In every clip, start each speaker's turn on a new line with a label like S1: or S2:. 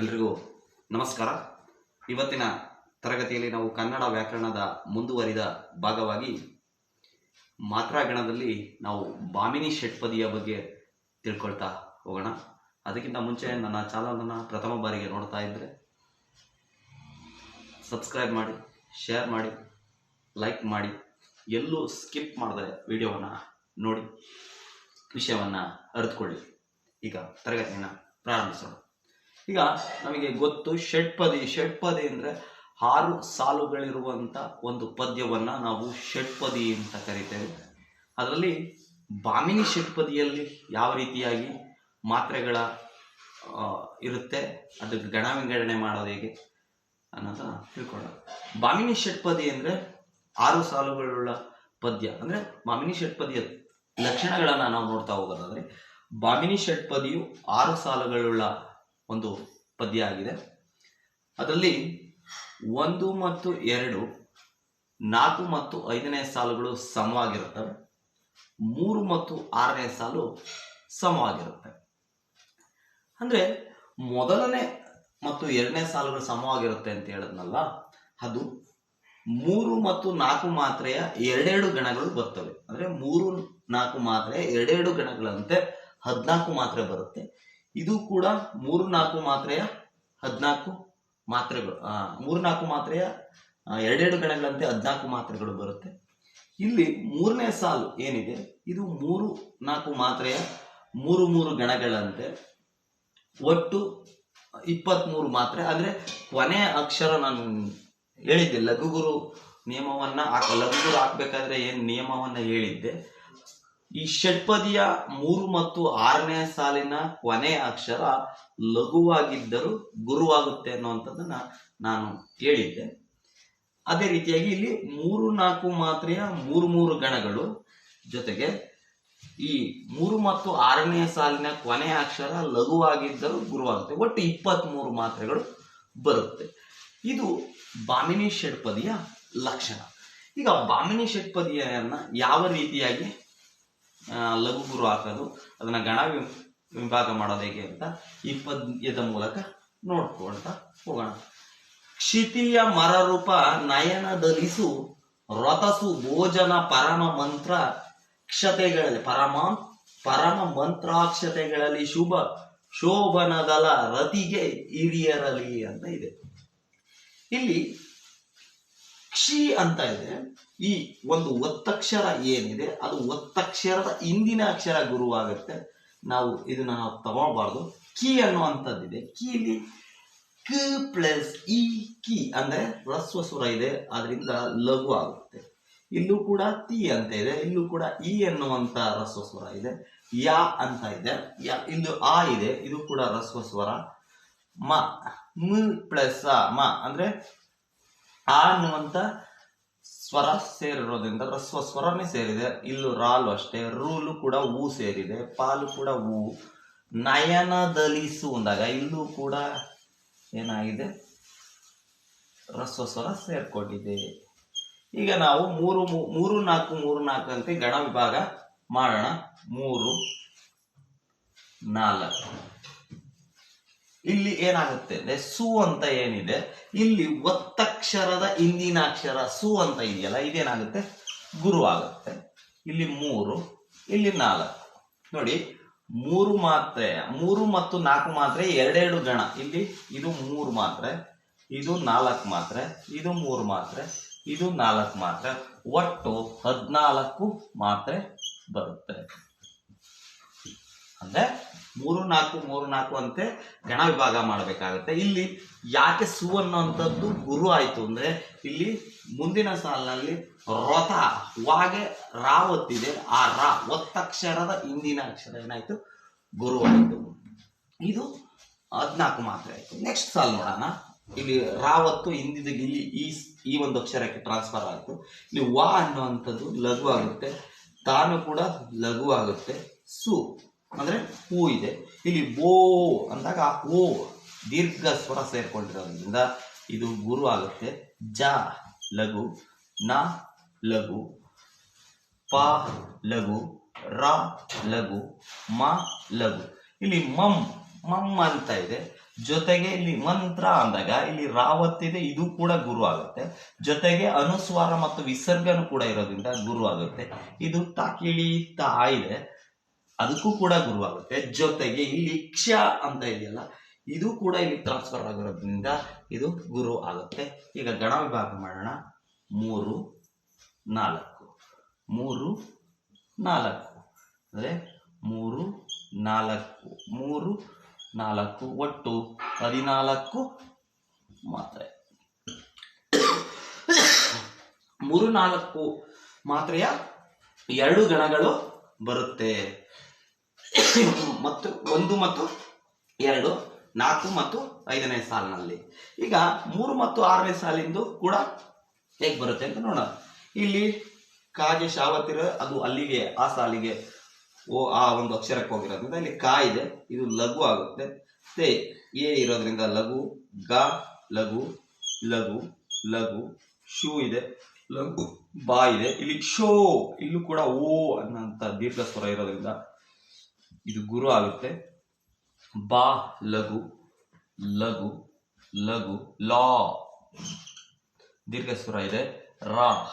S1: ಎಲ್ರಿಗೂ ನಮಸ್ಕಾರ. ಇವತ್ತಿನ ತರಗತಿಯಲ್ಲಿ ನಾವು ಕನ್ನಡ ವ್ಯಾಕರಣದ ಮುಂದುವರಿದ ಭಾಗವಾಗಿ ಮಾತ್ರಾಗಣದಲ್ಲಿ ನಾವು ಬಾಮಿನಿ ಷಟ್ಪದಿಯ ಬಗ್ಗೆ ತಿಳ್ಕೊಳ್ತಾ ಹೋಗೋಣ. ಅದಕ್ಕಿಂತ ಮುಂಚೆ ನನ್ನ ಚಾನಲನ್ನು ಪ್ರಥಮ ಬಾರಿಗೆ ನೋಡ್ತಾ ಇದ್ದರೆ ಸಬ್ಸ್ಕ್ರೈಬ್ ಮಾಡಿ, ಶೇರ್ ಮಾಡಿ, ಲೈಕ್ ಮಾಡಿ, ಎಲ್ಲೂ ಸ್ಕಿಪ್ ಮಾಡದೆ ವಿಡಿಯೋವನ್ನು ನೋಡಿ, ವಿಷಯವನ್ನು ಅರಿತುಕೊಳ್ಳಿ. ಈಗ ತರಗತಿಯನ್ನು ಪ್ರಾರಂಭಿಸೋಣ. ಈಗ ನಮಗೆ ಗೊತ್ತು ಷಟ್ಪದಿ ಷಟ್ಪದಿ ಅಂದರೆ ಆರು ಸಾಲುಗಳಿರುವಂಥ ಒಂದು ಪದ್ಯವನ್ನು ನಾವು ಷಟ್ಪದಿ ಅಂತ ಕರಿತೇವೆ. ಅದರಲ್ಲಿ ಬಾಮಿನಿ ಷಟ್ಪದಿಯಲ್ಲಿ ಯಾವ ರೀತಿಯಾಗಿ ಮಾತ್ರೆಗಳ ಇರುತ್ತೆ, ಅದಕ್ಕೆ ಗಣ ವಿಂಗಡಣೆ ಮಾಡೋದು ಹೇಗೆ ಅನ್ನೋದನ್ನ ತಿಳ್ಕೊಳ್ಳೋಣ. ಬಾಮಿನಿ ಷಟ್ಪದಿ ಅಂದರೆ ಆರು ಸಾಲುಗಳುಳ್ಳ ಪದ್ಯ. ಅಂದರೆ ಬಾಮಿನಿ ಷಟ್ಪದಿಯ ಲಕ್ಷಣಗಳನ್ನು ನಾವು ನೋಡ್ತಾ ಹೋಗೋದಾದ್ರೆ, ಬಾಮಿನಿ ಷಟ್ಪದಿಯು ಆರು ಸಾಲುಗಳುಳ್ಳ ಒಂದು ಪದ್ಯ ಆಗಿದೆ. ಅದರಲ್ಲಿ ಒಂದು ಮತ್ತು ಎರಡು, ನಾಲ್ಕು ಮತ್ತು ಐದನೇ ಸಾಲುಗಳು ಸಮವಾಗಿರುತ್ತವೆ ಮೂರು ಮತ್ತು ಆರನೇ ಸಾಲು ಸಮವಾಗಿರುತ್ತೆ. ಅಂದ್ರೆ ಮೊದಲನೇ ಮತ್ತು ಎರಡನೇ ಸಾಲುಗಳು ಸಮವಾಗಿರುತ್ತೆ ಅಂತ ಹೇಳದ್ನಲ್ಲ, ಅದು ಮೂರು ಮತ್ತು ನಾಲ್ಕು ಮಾತ್ರೆಯ ಎರಡೆರಡು ಗಣಗಳು ಬರ್ತವೆ. ಅಂದ್ರೆ ಮೂರು, ನಾಲ್ಕು ಮಾತ್ರೆಯ ಎರಡೆರಡು ಗಣಗಳಂತೆ ಹದಿನಾಲ್ಕು ಮಾತ್ರೆ ಬರುತ್ತೆ. ಇದು ಕೂಡ ಮೂರು ನಾಲ್ಕು ಮಾತ್ರೆಯ ಹದಿನಾಲ್ಕು ಮಾತ್ರೆಗಳು ಮೂರು ನಾಲ್ಕು ಮಾತ್ರೆಯ ಎರಡೆರಡು ಗಣಗಳಂತೆ ಹದಿನಾಲ್ಕು ಮಾತ್ರೆಗಳು ಬರುತ್ತೆ. ಇಲ್ಲಿ ಮೂರನೇ ಸಾಲು ಏನಿದೆ? ಇದು ಮೂರು ನಾಲ್ಕು ಮಾತ್ರೆಯ ಮೂರು ಮೂರು ಗಣಗಳಂತೆ. ಒಟ್ಟು ಇಪ್ಪತ್ತ್ಮೂರು ಮಾತ್ರೆ. ಆದರೆ ಕೊನೆಯ ಅಕ್ಷರ ನಾನು ಹೇಳಿದ್ದೆ, ಲಘುಗುರು ನಿಯಮವನ್ನು ಹಾಕ, ಲಘುಗುರು ಹಾಕ್ಬೇಕಾದ್ರೆ ಏನು ನಿಯಮವನ್ನು ಹೇಳಿದ್ದೆ? ಈ ಷಟ್ಪದಿಯ ಮೂರು ಮತ್ತು ಆರನೇ ಸಾಲಿನ ಕೊನೆಯ ಅಕ್ಷರ ಲಘುವಾಗಿದ್ದರೂ ಗುರುವಾಗುತ್ತೆ ಅನ್ನುವಂಥದ್ದನ್ನ ನಾನು ಹೇಳಿದ್ದೆ ಅದೇ ರೀತಿಯಾಗಿ ಇಲ್ಲಿ ಮೂರು ನಾಲ್ಕು ಮಾತ್ರೆಯ ಮೂರು ಮೂರು ಗಣಗಳು ಜೊತೆಗೆ ಈ ಮೂರು ಮತ್ತು ಆರನೇ ಸಾಲಿನ ಕೊನೆಯ ಅಕ್ಷರ ಲಘುವಾಗಿದ್ದರೂ ಗುರುವಾಗುತ್ತೆ. ಒಟ್ಟು ಇಪ್ಪತ್ತ್ ಮೂರು ಮಾತ್ರೆಗಳು ಬರುತ್ತೆ. ಇದು ಬಾಮಿನಿ ಷಟ್ಪದಿಯ ಲಕ್ಷಣ. ಈಗ ಬಾಮಿನಿ ಷಟ್ಪದಿಯನ್ನ ಯಾವ ರೀತಿಯಾಗಿ ಲಘು ಗುರು ಹಾಕೋದು, ಅದನ್ನ ಗಣ ವಿಭಾಗ ಮಾಡೋದು ಹೇಗೆ ಅಂತ ಈ ಪದ್ಯದ ಮೂಲಕ ನೋಡ್ಕೊಳ್ತಾ ಹೋಗೋಣ. ಕ್ಷಿತಿಯ ಮರರೂಪ ನಯನದಲಿಸು, ರಥಸು ಭೋಜನ ಪರಮ ಮಂತ್ರ ಕ್ಷತೆಗಳಲ್ಲಿ, ಪರಮ ಪರಮ ಮಂತ್ರಾಕ್ಷತೆಗಳಲ್ಲಿ ಶುಭ, ಶೋಭನದಲ ರತಿಗೆ ಹಿರಿಯರಲಿ ಅಂತ ಇದೆ. ಇಲ್ಲಿ ಕ್ಷಿ ಅಂತ ಇದೆ. ಈ ಒಂದು ಒತ್ತಕ್ಷರ ಏನಿದೆ, ಅದು ಒತ್ತಕ್ಷರದ ಹಿಂದಿನ ಅಕ್ಷರ ಗುರುವಾಗುತ್ತೆ. ನಾವು ಇದನ್ನ ನಾವು ತಗೊಳ್ಬಾರ್ದು. ಕಿ ಅನ್ನುವಂಥದ್ದಿದೆ. ಕೀಲಿ ಕ ಪ್ಲಸ್ ಇ ಕಿ ಅಂದ್ರೆ ರಸ್ವ ಸುರ ಇದೆ ಅದರಿಂದ ಲಘು ಆಗುತ್ತೆ. ಇಲ್ಲೂ ಕೂಡ ತಿ ಅಂತ ಇದೆ, ಇಲ್ಲೂ ಕೂಡ ಇ ಅನ್ನುವಂಥ ರಸ್ವ ಸ್ವರ ಇದೆ. ಯಾ ಅಂತ ಇದೆ. ಯಾ ಇಲ್ಲಿ ಆ ಇದೆ, ಇದು ಕೂಡ ರಸ್ವ ಸ್ವರ ಮ, ಮ್ ಪ್ಲಸ್ ಮ ಅಂದ್ರೆ ಆ ಅನ್ನುವಂತ ಸ್ವರ ಸೇರಿರೋದ್ರಿಂದ ರಸ್ವ ಸ್ವರನೇ ಸೇರಿದೆ. ಇಲ್ಲೂ ರಾಲು ಅಷ್ಟೇ, ರೂಲು ಕೂಡ ಹೂ ಸೇರಿದೆ, ಪಾಲು ಕೂಡ ಹೂ ನಯನದಲಿಸು ಅಂದಾಗ ಇಲ್ಲೂ ಕೂಡ ಏನಾಗಿದೆ? ರಸ್ವ ಸ್ವರ ಸೇರ್ಕೊಂಡಿದೆ. ಈಗ ನಾವು ಮೂರು ಮೂರು ನಾಲ್ಕು ಮೂರು ನಾಲ್ಕು ಅಂತ ಗಣ ವಿಭಾಗ ಮಾಡೋಣ. ಮೂರು, ನಾಲ್ಕು. ಇಲ್ಲಿ ಏನಾಗುತ್ತೆ? ಅಂದ್ರೆ ಸು ಅಂತ ಏನಿದೆ? ಇಲ್ಲಿ ಒತ್ತಕ್ಷರದ ಹಿಂದಿನ ಅಕ್ಷರ ಸು ಅಂತ ಇದೆಯಲ್ಲ, ಇದೇನಾಗುತ್ತೆ? ಗುರು ಆಗುತ್ತೆ ಇಲ್ಲಿ ಮೂರು, ಇಲ್ಲಿ ನಾಲ್ಕು. ನೋಡಿ, ಮೂರು ಮಾತ್ರೆ, ಮೂರು ಮತ್ತು ನಾಲ್ಕು ಮಾತ್ರೆ ಎರಡೆರಡು ಗಣ. ಇಲ್ಲಿ ಇದು ಮೂರು ಮಾತ್ರೆ, ಇದು ನಾಲ್ಕು ಮಾತ್ರೆ, ಇದು ಮೂರು ಮಾತ್ರೆ, ಇದು ನಾಲ್ಕು ಮಾತ್ರೆ. ಒಟ್ಟು ಹದಿನಾಲ್ಕು ಮಾತ್ರೆ ಬರುತ್ತೆ. ಅಂದ್ರೆ ಮೂರು ನಾಲ್ಕು ಮೂರು ನಾಲ್ಕು ಅಂತೆ ಗಣ ವಿಭಾಗ ಮಾಡಬೇಕಾಗುತ್ತೆ. ಇಲ್ಲಿ ಯಾಕೆ ಸು ಅನ್ನುವಂಥದ್ದು ಗುರು ಆಯಿತು ಅಂದರೆ ಇಲ್ಲಿ ಮುಂದಿನ ಸಾಲಿನಲ್ಲಿ ರಥ, ವಾಗೆ, ರಾ ಒತ್ತಿದೆ. ಆ ರಾ ಒತ್ತಕ್ಷರದ ಹಿಂದಿನ ಅಕ್ಷರ ಏನಾಯಿತು? ಗುರು ಆಯಿತು. ಇದು ಹದಿನಾಲ್ಕು ಮಾತ್ರ ಆಯಿತು. ನೆಕ್ಸ್ಟ್ ಸಾಲ್ ನೋಡೋಣ. ಇಲ್ಲಿ ರಾವತ್ತು ಹಿಂದಿದ ಇಲ್ಲಿ ಈ ಈ ಒಂದು ಅಕ್ಷರಕ್ಕೆ ಟ್ರಾನ್ಸ್ಫರ್ ಆಯಿತು. ಇಲ್ಲಿ ವಾ ಅನ್ನುವಂಥದ್ದು ಲಘು ಆಗುತ್ತೆ. ತಾನು ಕೂಡ ಲಘು ಆಗುತ್ತೆ. ಸು. ಅಂದ್ರೆ ಹೂ ಇದೆ. ಇಲ್ಲಿ ಬೋ ಅಂದಾಗ ಓ, ದೀರ್ಘ ಸ್ವರ ಸೇರ್ಕೊಂಡಿರೋದ್ರಿಂದ ಇದು ಗುರು ಆಗುತ್ತೆ. ಜ, ಲಘು, ನ, ಲಘು, ಪ, ಲಘು, ರ, ಲಘು, ಮ, ಲಘು. ಇಲ್ಲಿ ಮಮ್ ಮಮ್ ಅಂತ ಇದೆ. ಜೊತೆಗೆ ಇಲ್ಲಿ ಮಂತ್ರ ಅಂದಾಗ ಇಲ್ಲಿ ರಾವತ್ ಇದೆ ಇದು ಕೂಡ ಗುರು ಆಗುತ್ತೆ. ಜೊತೆಗೆ ಅನುಸ್ವಾರ ಮತ್ತು ವಿಸರ್ಗನು ಕೂಡ ಇರೋದ್ರಿಂದ ಗುರು ಆಗುತ್ತೆ. ಇದು ತಾಕಿಳಿ ತಾ ಇದೆ. ಅದಕ್ಕೂ ಕೂಡ ಗುರುವಾಗುತ್ತೆ ಜೊತೆಗೆ ಇಲ್ಲಿ ಕ್ಷ ಅಂತ ಇದೆಯಲ್ಲ, ಇದು ಕೂಡ ಇಲ್ಲಿ ಟ್ರಾನ್ಸ್ಫರ್ ಆಗಿರೋದ್ರಿಂದ ಇದು ಗುರು ಆಗುತ್ತೆ. ಈಗ ಗಣ ವಿಭಾಗ ಮಾಡೋಣ. ಮೂರು, ನಾಲ್ಕು. ಮೂರು, ನಾಲ್ಕು. ಅಂದರೆ ಮೂರು, ನಾಲ್ಕು. ಮೂರು, ನಾಲ್ಕು. ಒಟ್ಟು ಹದಿನಾಲ್ಕು ಮಾತ್ರೆ. ಮೂರು, ನಾಲ್ಕು ಮಾತ್ರೆಯ ಎರಡು ಗಣಗಳು ಬರುತ್ತೆ. ಮತ್ತು ಒಂದು ಮತ್ತು ಎರಡು, ನಾಲ್ಕು ಮತ್ತು ಐದನೇ ಸಾಲಿನಲ್ಲಿ. ಈಗ ಮೂರು ಮತ್ತು ಆರನೇ ಸಾಲಿಂದು ಕೂಡ ಹೇಗೆ ಬರುತ್ತೆ ಅಂತ ನೋಡೋಣ. ಇಲ್ಲಿ ಕಾಗೆ ಶಾವತಿರ, ಅದು ಅಲ್ಲಿಗೆ, ಆ ಸಾಲಿಗೆ ಓ, ಆ ಒಂದು ಅಕ್ಷರಕ್ಕೆ ಹೋಗಿರೋದ್ರಿಂದ ಇಲ್ಲಿ ಕಾ ಇದೆ, ಇದು ಲಘು ಆಗುತ್ತೆ. ತೇ, ಎ ಇರೋದ್ರಿಂದ ಲಘು, ಗ, ಲಘು ಲಘು ಲಘು, ಶೂ ಇದೆ, ಲಘು, ಬಾ ಇದೆ. ಇಲ್ಲಿ ಶೋ ಇಲ್ಲೂ ಕೂಡ ಓ ಅನ್ನೋಂಥ ದೀರ್ಘ ಸ್ವರ ಇರೋದ್ರಿಂದ ಇದು ಗುರು ಆಗುತ್ತೆ. ಬಾ, ಲಘು ಲಘು ಲಘು, ಲಾ. ದೀರ್ಘ ಸ್ವರ ಇದೆ. ರಾ,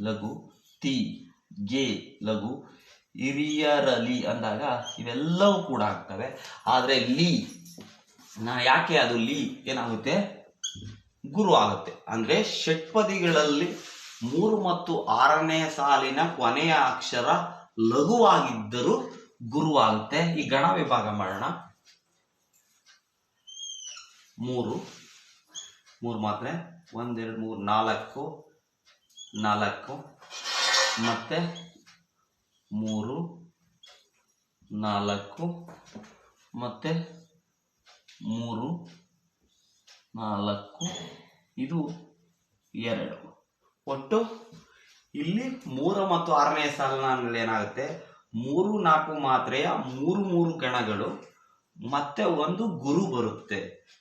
S1: ಲಘು, ತಿ, ಗೆ, ಲಘು, ಹಿರಿಯರಲಿ ಅಂದಾಗ ಇವೆಲ್ಲವೂ ಕೂಡ ಆಗ್ತವೆ. ಆದರೆ ಲೀ, ನಾ ಯಾಕೆ ಅದು ಲೀ? ಏನಾಗುತ್ತೆ? ಗುರು ಆಗುತ್ತೆ. ಅಂದ್ರೆ ಷಟ್ಪದಿಗಳಲ್ಲಿ ಮೂರು ಮತ್ತು ಆರನೇ ಸಾಲಿನ ಕೊನೆಯ ಅಕ್ಷರ ಲಘುವಾಗಿದ್ದರೂ ಗುರು ಆಗುತ್ತೆ ಈ ಗಣ ವಿಭಾಗ ಮಾಡೋಣ. ಮೂರು. ಮೂರು ಮಾತ್ರೆ. ಒಂದೆರಡು ಮೂರು, ನಾಲ್ಕು. ನಾಲ್ಕು. ಮತ್ತೆ ಮೂರು. ನಾಲ್ಕು. ಮತ್ತೆ ಮೂರು. ನಾಲ್ಕು. ಇದು ಎರಡು. ಒಟ್ಟು ಇಲ್ಲಿ ಮೂರು ಮತ್ತು ಆರನೇ ಸಾಲಿನಲ್ಲಿ ಏನಾಗುತ್ತೆ? ಮೂರು ನಾಲ್ಕು ಮಾತ್ರೆಯ ಮೂರು ಮೂರು ಗಣಗಳು ಮತ್ತೆ ಒಂದು ಗುರು ಬರುತ್ತೆ.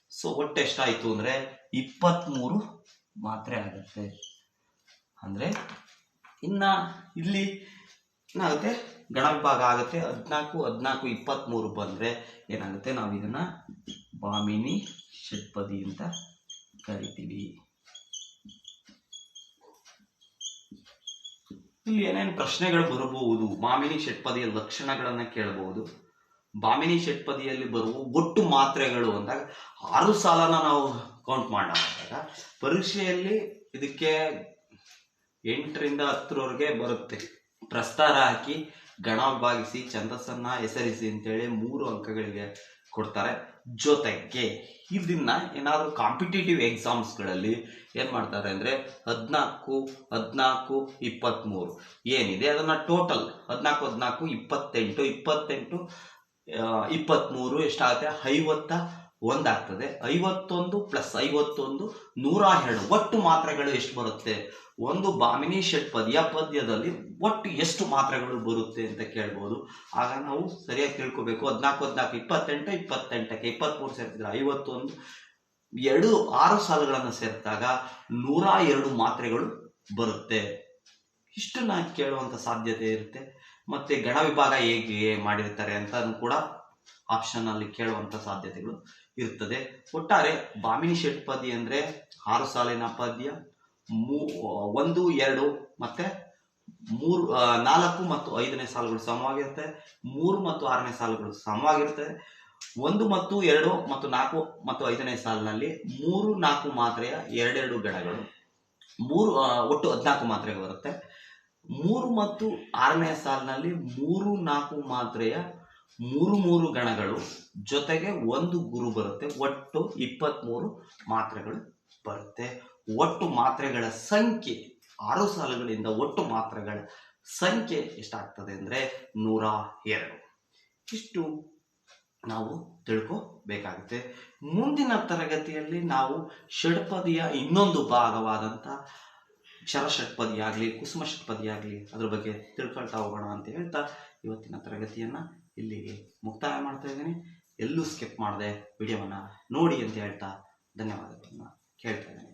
S1: ಸೊ ಒಟ್ಟು ಎಷ್ಟಾಯ್ತು ಅಂದ್ರೆ ಇಪ್ಪತ್ತ್ಮೂರು ಮಾತ್ರೆ ಆಗುತ್ತೆ. ಅಂದ್ರೆ ಇನ್ನ ಇಲ್ಲಿ ಏನಾಗುತ್ತೆ? ಗಣ ವಿಭಾಗ ಆಗುತ್ತೆ. ಹದಿನಾಲ್ಕು ಹದಿನಾಲ್ಕು ಇಪ್ಪತ್ತ್ಮೂರು ಬಂದ್ರೆ ಏನಾಗುತ್ತೆ? ನಾವು ಇದನ್ನ ಬಾಮಿನಿ ಷಟ್ಪದಿ ಅಂತ ಕರಿತೀವಿ. ಇಲ್ಲಿ ಏನೇನು ಪ್ರಶ್ನೆಗಳು ಬರಬಹುದು? ಮಾಮಿನಿ ಷಟ್ಪದಿಯ ಲಕ್ಷಣಗಳನ್ನು ಕೇಳಬಹುದು. ಬಾಮಿನಿ ಷಟ್ಪದಿಯಲ್ಲಿ ಬರುವ ಒಟ್ಟು ಮಾತ್ರೆಗಳು ಅಂದಾಗ ಆರು ಸಾಲನ ನಾವು ಕೌಂಟ್ ಮಾಡಿದಾಗ ಪರೀಕ್ಷೆಯಲ್ಲಿ ಇದಕ್ಕೆ ಎಂಟರಿಂದ ಹತ್ತರವರೆಗೆ ಬರುತ್ತೆ. ಪ್ರಸ್ತಾರ ಹಾಕಿ ಗಣ ಭಾಗಿಸಿ ಛಂದಸ್ಸನ್ನ ಹೆಸರಿಸಿ ಅಂತೇಳಿ ಮೂರು ಅಂಕಗಳಿಗೆ ಕೊಡ್ತಾರೆ. ಜೊತೆಗೆ ಇದನ್ನ ಏನಾದರೂ ಕಾಂಪಿಟೇಟಿವ್ ಎಕ್ಸಾಮ್ಸ್ಗಳಲ್ಲಿ ಏನು ಮಾಡ್ತಾರೆ ಅಂದರೆ ಹದಿನಾಲ್ಕು ಹದಿನಾಲ್ಕು ಇಪ್ಪತ್ತ್ಮೂರು ಏನಿದೆ ಅದನ್ನು ಟೋಟಲ್ ಹದಿನಾಲ್ಕು ಹದಿನಾಲ್ಕು, ಇಪ್ಪತ್ತೆಂಟು ಇಪ್ಪತ್ತೆಂಟು ಇಪ್ಪತ್ತ್ಮೂರು ಎಷ್ಟಾಗುತ್ತೆ? ಐವತ್ತ ಒಂದಾಗ್ತದೆ. ಐವತ್ತೊಂದು ಪ್ಲಸ್ ಐವತ್ತೊಂದು ನೂರ ಎರಡು. ಒಟ್ಟು ಮಾತ್ರೆಗಳು ಎಷ್ಟು ಬರುತ್ತೆ? ಒಂದು ಬಾಮಿನಿ ಷಟ್ಪದಿಯ ಪದ್ಯದಲ್ಲಿ ಒಟ್ಟು ಎಷ್ಟು ಮಾತ್ರೆಗಳು ಬರುತ್ತೆ ಅಂತ ಕೇಳ್ಬೋದು. ಆಗ ನಾವು ಸರಿಯಾಗಿ ತಿಳ್ಕೊಬೇಕು. ಹದಿನಾಲ್ಕು ಹದಿನಾಲ್ಕು, ಇಪ್ಪತ್ತೆಂಟು, ಇಪ್ಪತ್ತೆಂಟಕ್ಕೆ ಇಪ್ಪತ್ತ್ಮೂರು ಸೇರ್ತಿದ್ರೆ ಐವತ್ತೊಂದು. ಎರಡು, ಆರು ಸಾಲುಗಳನ್ನು ಸೇರಿದಾಗ ನೂರ ಎರಡು ಮಾತ್ರೆಗಳು ಬರುತ್ತೆ. ಇಷ್ಟನ್ನ ಕೇಳುವಂಥ ಸಾಧ್ಯತೆ ಇರುತ್ತೆ. ಮತ್ತೆ ಗಣ ವಿಭಾಗ ಹೇಗೆ ಮಾಡಿರ್ತಾರೆ ಅಂತ ಕೂಡ ಆಪ್ಷನ್ ಅಲ್ಲಿ ಕೇಳುವಂಥ ಸಾಧ್ಯತೆಗಳು ಇರ್ತದೆ. ಒಟ್ಟಾರೆ ಬಾಮಿನಿ ಪದ್ಯ ಅಂದ್ರೆ ಆರು ಸಾಲಿನ ಪದ್ಯ, ಮೂ, ಒಂದು, ಎರಡು, ಮತ್ತೆ ಮೂರು ನಾಲ್ಕು ಮತ್ತು ಐದನೇ ಸಾಲುಗಳು ಸಮವಾಗಿರುತ್ತೆ. ಮೂರು ಮತ್ತು ಆರನೇ ಸಾಲುಗಳು ಸಮವಾಗಿರುತ್ತೆ. ಒಂದು ಮತ್ತು ಎರಡು ಮತ್ತು ನಾಲ್ಕು ಮತ್ತು ಐದನೇ ಸಾಲಿನಲ್ಲಿ ಮೂರು, ನಾಲ್ಕು ಮಾತ್ರೆಯ ಎರಡೆರಡು ಗಣಗಳು. ಮೂರು ಒಟ್ಟು ಹದಿನಾಲ್ಕು ಮಾತ್ರೆಗಳು ಬರುತ್ತೆ. ಮೂರು ಮತ್ತು ಆರನೇ ಸಾಲಿನಲ್ಲಿ ಮೂರು, ನಾಲ್ಕು ಮಾತ್ರೆಯ ಮೂರು ಮೂರು ಗಣಗಳು ಜೊತೆಗೆ ಒಂದು ಗುರು ಬರುತ್ತೆ, ಒಟ್ಟು ಇಪ್ಪತ್ತ್ಮೂರು ಮಾತ್ರೆಗಳು ಬರುತ್ತೆ. ಒಟ್ಟು ಮಾತ್ರೆಗಳ ಸಂಖ್ಯೆ, ಆರು ಸಾಲುಗಳಿಂದ ಒಟ್ಟು ಮಾತ್ರೆಗಳ ಸಂಖ್ಯೆ ಎಷ್ಟಾಗ್ತದೆ ಅಂದರೆ ನೂರ ಎರಡು. ಇಷ್ಟು ನಾವು ತಿಳ್ಕೋಬೇಕಾಗುತ್ತೆ. ಮುಂದಿನ ತರಗತಿಯಲ್ಲಿ ನಾವು ಷಡ್ಪದಿಯ ಇನ್ನೊಂದು ಭಾಗವಾದಂಥ ಕ್ಷರ ಷಟ್ಪದಿ ಕುಸುಮ ಷಟ್ಪದಿ ಆಗಲಿ ಅದ್ರ ಬಗ್ಗೆ ತಿಳ್ಕೊಳ್ತಾ ಹೋಗೋಣ ಅಂತ ಹೇಳ್ತಾ ಇವತ್ತಿನ ತರಗತಿಯನ್ನು ಇಲ್ಲಿಗೆ ಮುಕ್ತಾಯ ಮಾಡ್ತಾ ಇದ್ದೀನಿ. ಎಲ್ಲೂ ಸ್ಕಿಪ್ ಮಾಡದೆ ವಿಡಿಯೋವನ್ನು ನೋಡಿ ಅಂತ ಹೇಳ್ತಾ ಧನ್ಯವಾದಗಳನ್ನು ಕೇಳ್ತಾ ಇದ್ದೀನಿ.